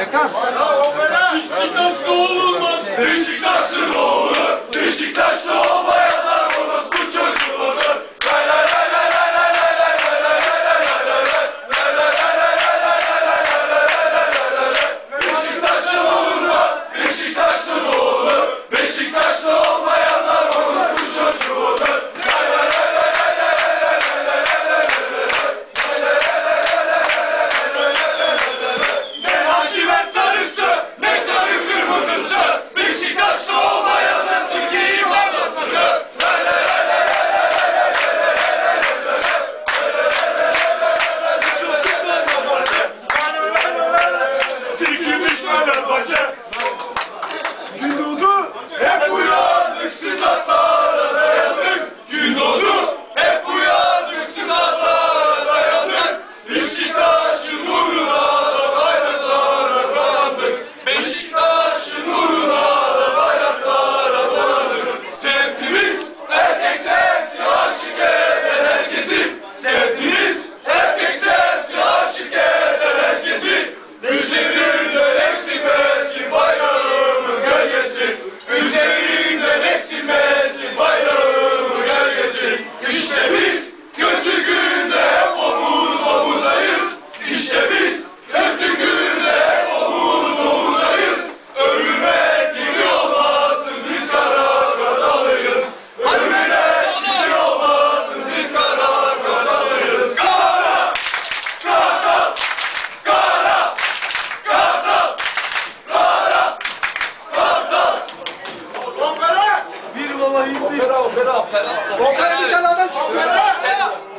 Dekan. Ya opera. Beşiktaşlı oğlum. Beşiktaşlı oğlu. Beşiktaş. Vallahi iyi değil. Opera, opera, opera. Opera bir tane adam çıksın. Opera.